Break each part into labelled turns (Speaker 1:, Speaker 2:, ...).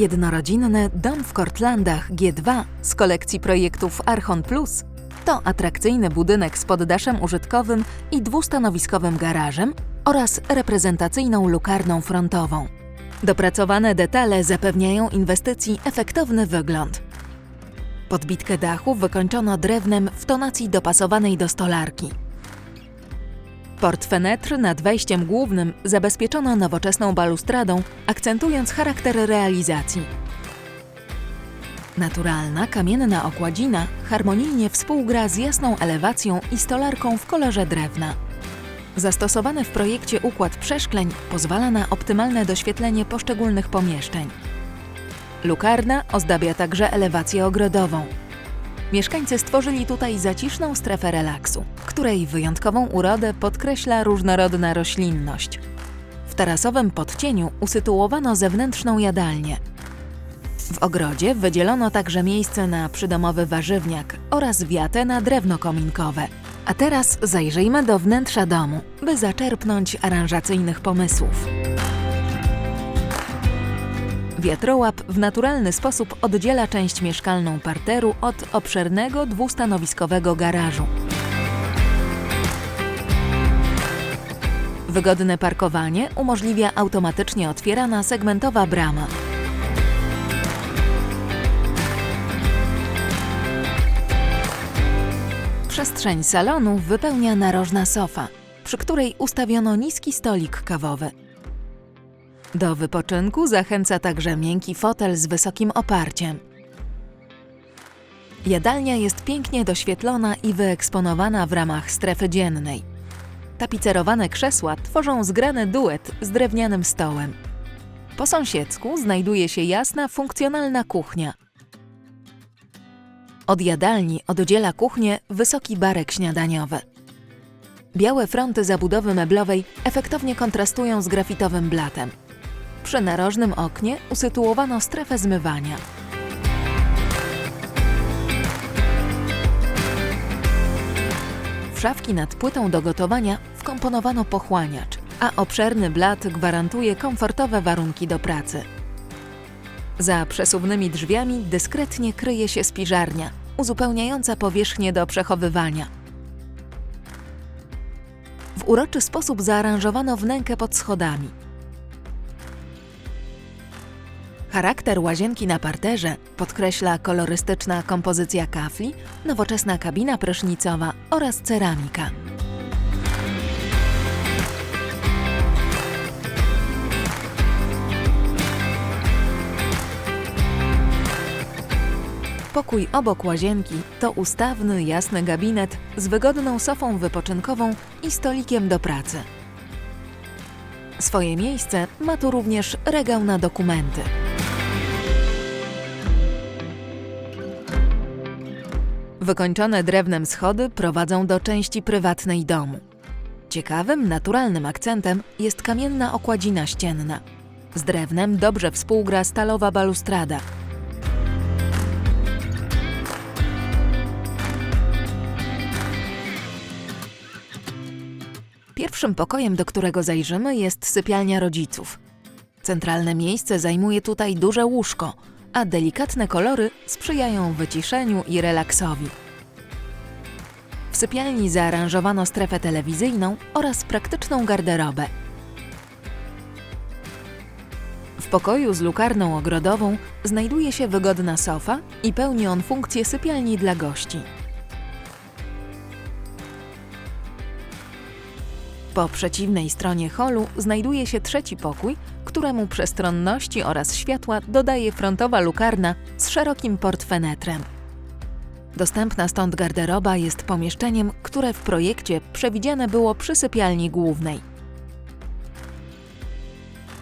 Speaker 1: Jednorodzinny dom w Kortlandach G2 z kolekcji projektów Archon Plus to atrakcyjny budynek z poddaszem użytkowym i dwustanowiskowym garażem oraz reprezentacyjną lukarną frontową. Dopracowane detale zapewniają inwestycji efektowny wygląd. Podbitkę dachu wykończono drewnem w tonacji dopasowanej do stolarki. Port fenetr nad wejściem głównym zabezpieczono nowoczesną balustradą, akcentując charakter realizacji. Naturalna, kamienna okładzina harmonijnie współgra z jasną elewacją i stolarką w kolorze drewna. Zastosowany w projekcie układ przeszkleń pozwala na optymalne doświetlenie poszczególnych pomieszczeń. Lukarna ozdabia także elewację ogrodową. Mieszkańcy stworzyli tutaj zaciszną strefę relaksu, której wyjątkową urodę podkreśla różnorodna roślinność. W tarasowym podcieniu usytuowano zewnętrzną jadalnię. W ogrodzie wydzielono także miejsce na przydomowy warzywniak oraz wiatę na drewno kominkowe. A teraz zajrzyjmy do wnętrza domu, by zaczerpnąć aranżacyjnych pomysłów. Wiatrołap w naturalny sposób oddziela część mieszkalną parteru od obszernego dwustanowiskowego garażu. Wygodne parkowanie umożliwia automatycznie otwierana segmentowa brama. Przestrzeń salonu wypełnia narożna sofa, przy której ustawiono niski stolik kawowy. Do wypoczynku zachęca także miękki fotel z wysokim oparciem. Jadalnia jest pięknie doświetlona i wyeksponowana w ramach strefy dziennej. Tapicerowane krzesła tworzą zgrany duet z drewnianym stołem. Po sąsiedzku znajduje się jasna, funkcjonalna kuchnia. Od jadalni oddziela kuchnię wysoki barek śniadaniowy. Białe fronty zabudowy meblowej efektownie kontrastują z grafitowym blatem. Przy narożnym oknie usytuowano strefę zmywania. W szafki nad płytą do gotowania wkomponowano pochłaniacz, a obszerny blat gwarantuje komfortowe warunki do pracy. Za przesuwnymi drzwiami dyskretnie kryje się spiżarnia, uzupełniająca powierzchnię do przechowywania. W uroczy sposób zaaranżowano wnękę pod schodami. Charakter łazienki na parterze podkreśla kolorystyczna kompozycja kafli, nowoczesna kabina prysznicowa oraz ceramika. Pokój obok łazienki to ustawny, jasny gabinet z wygodną sofą wypoczynkową i stolikiem do pracy. Swoje miejsce ma tu również regał na dokumenty. Wykończone drewnem schody prowadzą do części prywatnej domu. Ciekawym, naturalnym akcentem jest kamienna okładzina ścienna. Z drewnem dobrze współgra stalowa balustrada. Pierwszym pokojem, do którego zajrzymy, jest sypialnia rodziców. Centralne miejsce zajmuje tutaj duże łóżko, a delikatne kolory sprzyjają wyciszeniu i relaksowi. W sypialni zaaranżowano strefę telewizyjną oraz praktyczną garderobę. W pokoju z lukarną ogrodową znajduje się wygodna sofa i pełni on funkcję sypialni dla gości. Po przeciwnej stronie holu znajduje się trzeci pokój, któremu przestronności oraz światła dodaje frontowa lukarna z szerokim portfenetrem. Dostępna stąd garderoba jest pomieszczeniem, które w projekcie przewidziane było przy sypialni głównej.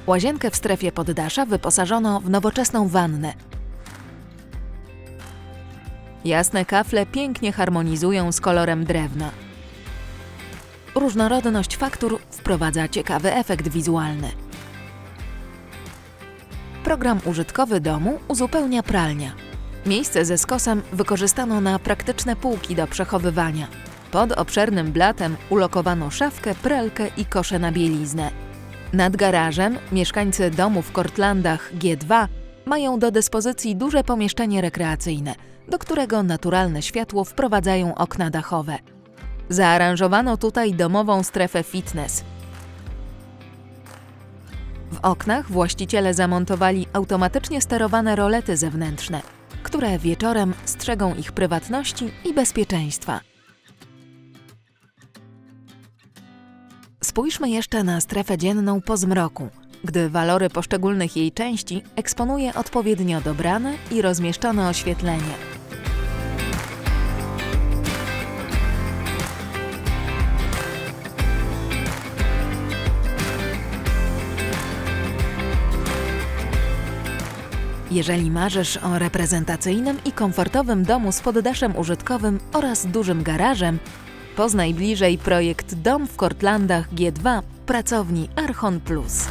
Speaker 1: Łazienkę w strefie poddasza wyposażono w nowoczesną wannę. Jasne kafle pięknie harmonizują z kolorem drewna. Różnorodność faktur wprowadza ciekawy efekt wizualny. Program użytkowy domu uzupełnia pralnia. Miejsce ze skosem wykorzystano na praktyczne półki do przechowywania. Pod obszernym blatem ulokowano szafkę, pralkę i kosze na bieliznę. Nad garażem mieszkańcy domu w Kortlandach G2 mają do dyspozycji duże pomieszczenie rekreacyjne, do którego naturalne światło wprowadzają okna dachowe. Zaaranżowano tutaj domową strefę fitness. W oknach właściciele zamontowali automatycznie sterowane rolety zewnętrzne, które wieczorem strzegą ich prywatności i bezpieczeństwa. Spójrzmy jeszcze na strefę dzienną po zmroku, gdy walory poszczególnych jej części eksponuje odpowiednio dobrane i rozmieszczone oświetlenie. Jeżeli marzysz o reprezentacyjnym i komfortowym domu z poddaszem użytkowym oraz dużym garażem, poznaj bliżej projekt Dom w Kortlandach G2 pracowni Archon Plus.